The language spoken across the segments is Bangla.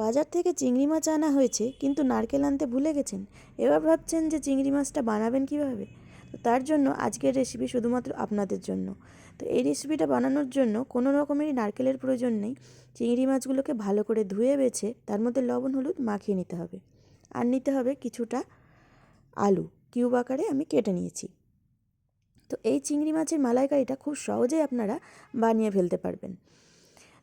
বাজার থেকে চিংড়ি মাছ আনা হয়েছে, কিন্তু নারকেল আনতে ভুলে গেছেন। এবার ভাবছেন যে চিংড়ি মাছটা বানাবেন কীভাবে? তো তার জন্য আজকের রেসিপি শুধুমাত্র আপনাদের জন্য। তো এই রেসিপিটা বানানোর জন্য কোনো রকমেরই নারকেলের প্রয়োজন নেই। চিংড়ি মাছগুলোকে ভালো করে ধুয়ে বেছে তার মধ্যে লবণ, হলুদ মাখিয়ে নিতে হবে। আর নিতে হবে কিছুটা আলু কিউব আকারে আমি কেটে নিয়েছি। তো এই চিংড়ি মাছের মালাইকারিটা খুব সহজেই আপনারা বানিয়ে ফেলতে পারবেন।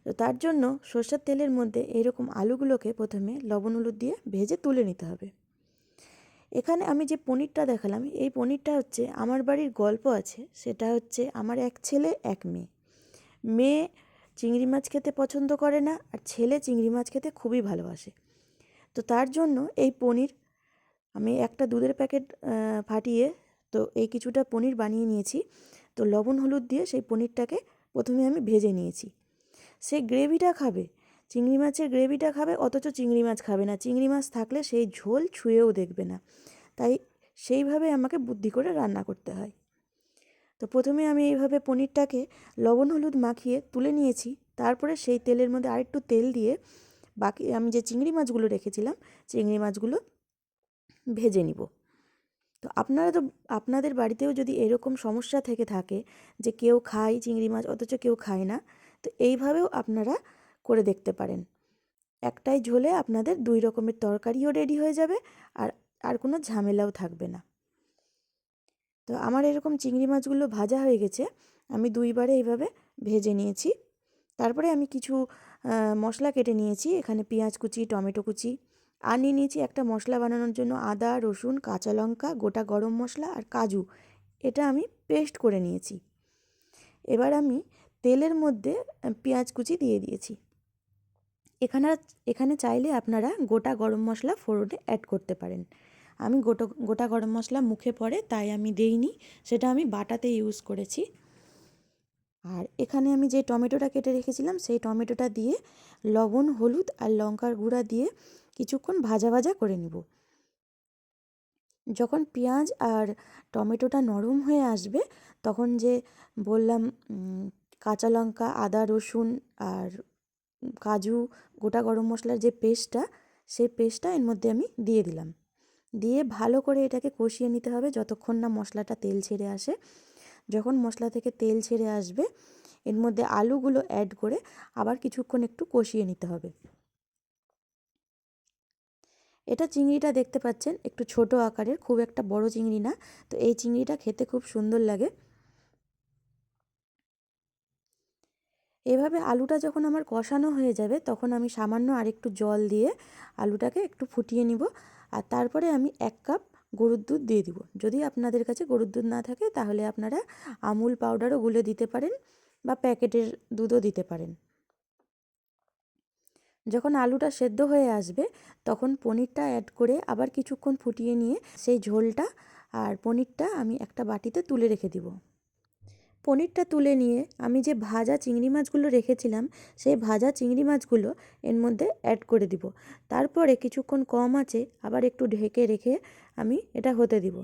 তো তার জন্য সর্ষের তেলের মধ্যে এরকম আলুগুলোকে প্রথমে লবণ হলুদ দিয়ে ভেজে তুলে নিতে হবে। এখানে আমি যে পনিরটা দেখালাম, এই পনিরটা হচ্ছে আমার বাড়ির গল্প আছে, সেটা হচ্ছে আমার এক ছেলে, এক মেয়ে। মেয়ে চিংড়ি মাছ খেতে পছন্দ করে না, আর ছেলে চিংড়ি মাছ খেতে খুবই ভালোবাসে। তো তার জন্য এই পনির আমি একটা দুধের প্যাকেট ফাটিয়ে তো এই কিছুটা পনির বানিয়ে নিয়েছি। তো লবণ হলুদ দিয়ে সেই পনিরটাকে প্রথমে আমি ভেজে নিয়েছি। সে গ্রেভিটা খাবে। চিংড়ি মাছের গ্রেভিটা খাবে, অথচ চিংড়ি মাছ খাবে না। চিংড়ি মাছ থাকলে সেই ঝোল ছুঁয়েও দেখবে না। তাই সেইভাবে আমাকে বুদ্ধি করে রান্না করতে হয়। তো প্রথমে আমি এইভাবে পনিরটাকে লবণ, হলুদ মাখিয়ে তুলে নিয়েছি। তারপরে সেই তেলের মধ্যে আরেকটু তেল দিয়ে বাকি আমি যে চিংড়ি মাছগুলো রেখেছিলাম, চিংড়ি মাছগুলো ভেজে নিব। তো আপনারা তো, আপনাদের বাড়িতেও যদি এরকম সমস্যা থেকে থাকে যে কেউ খায় চিংড়ি মাছ, অথচ কেউ খায় না তো এইভাবেও আপনারা করে দেখতে পারেন। একটাই ঝোলে আপনাদের দুই রকমের তরকারিও রেডি হয়ে যাবে আর আর কোনো ঝামেলাও থাকবে না। তো আমার এরকম চিংড়ি মাছগুলো ভাজা হয়ে গেছে, আমি দুইবারে এইভাবে ভেজে নিয়েছি। তারপরে আমি কিছু মশলা কেটে নিয়েছি, এখানে পেঁয়াজ কুচি, টমেটো কুচি, আর নিয়ে নিয়েছি একটা মশলা বানানোর জন্য আদা, রসুন, কাঁচা লঙ্কা, গোটা গরম মশলা আর কাজু, এটা আমি পেস্ট করে নিয়েছি। এবার আমি তেলের মধ্যে পেঁয়াজ কুচি দিয়ে দিয়েছি। এখানে এখানে চাইলে আপনারা গোটা গরম মশলা ফোড়নে অ্যাড করতে পারেন। আমি গোটা গোটা গরম মশলা মুখে পড়ে, তাই আমি দেইনি, সেটা আমি বাটাতে ইউজ করেছি। আর এখানে আমি যে টমেটোটা কেটে রেখেছিলাম, সেই টমেটোটা দিয়ে লবণ, হলুদ আর লঙ্কার গুঁড়া দিয়ে কিছুক্ষণ ভাজা ভাজা করে নিব। যখন পেঁয়াজ আর টমেটোটা নরম হয়ে আসবে, তখন যে বললাম কাঁচা লঙ্কা, আদা, রসুন আর কাজু, গোটা গরম মশলার যে পেস্টটা, সেই পেস্টটা এর মধ্যে আমি দিয়ে দিলাম। দিয়ে ভালো করে এটাকে কষিয়ে নিতে হবে যতক্ষণ না মশলাটা তেল ছেড়ে আসে। যখন মশলা থেকে তেল ছেড়ে আসবে, এর মধ্যে আলুগুলো অ্যাড করে আবার কিছুক্ষণ একটু কষিয়ে নিতে হবে। এটা চিংড়িটা দেখতে পাচ্ছেন, একটু ছোট আকারের, খুব একটা বড় চিংড়ি না। তো এই চিংড়িটা খেতে খুব সুন্দর লাগে। এভাবে আলুটা যখন আমার কষানো হয়ে যাবে, তখন আমি সামান্য আরেকটু জল দিয়ে আলুটাকে একটু ফুটিয়ে নিব। আর তারপরে আমি এক কাপ গরুর দুধ দিয়ে দিব। যদি আপনাদের কাছে গরুর দুধ না থাকে, তাহলে আপনারা আমুল পাউডারও গুলে দিতে পারেন বা প্যাকেটের দুধও দিতে পারেন। যখন আলুটা সেদ্ধ হয়ে আসবে, তখন পনিরটা অ্যাড করে আবার কিছুক্ষণ ফুটিয়ে নিয়ে, সেই ঝোলটা আর পনিরটা আমি একটা বাটিতে তুলে রেখে দিব। পনিরটা তুলে নিয়ে আমি যে ভাজা চিংড়ি মাছগুলো রেখেছিলাম, সেই ভাজা চিংড়ি মাছগুলো এর মধ্যে অ্যাড করে দিব। তারপরে কিছুক্ষণ কম আছে, আবার একটু ঢেকে রেখে আমি এটা হতে দিব।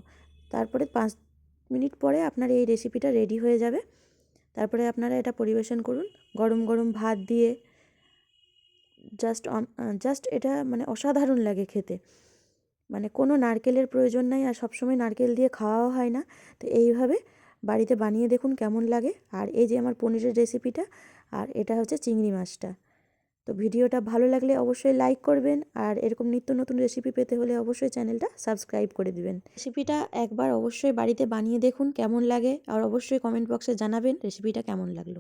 তারপরে পাঁচ মিনিট পরে আপনার এই রেসিপিটা রেডি হয়ে যাবে। তারপরে আপনারা এটা পরিবেশন করুন, গরম গরম ভাত দিয়ে। জাস্ট জাস্ট এটা মানে অসাধারণ লাগে খেতে। মানে কোনো নারকেলের প্রয়োজন নাই আর সবসময় নারকেল দিয়ে খাওয়াও হয় না। তো এইভাবে বাড়িতে বানিয়ে দেখুন কেমন লাগে। আর এই যে আমার পনিরের রেসিপিটা, আর এটা হচ্ছে চিংড়ি মাছটা। তো ভিডিওটা ভালো লাগলে অবশ্যই লাইক করবেন, আর এরকম নিত্য নতুন রেসিপি পেতে হলে অবশ্যই চ্যানেলটা সাবস্ক্রাইব করে দিবেন। রেসিপিটা একবার অবশ্যই বাড়িতে বানিয়ে দেখুন কেমন লাগে, আর অবশ্যই কমেন্ট বক্সে জানাবেন রেসিপিটা কেমন লাগল।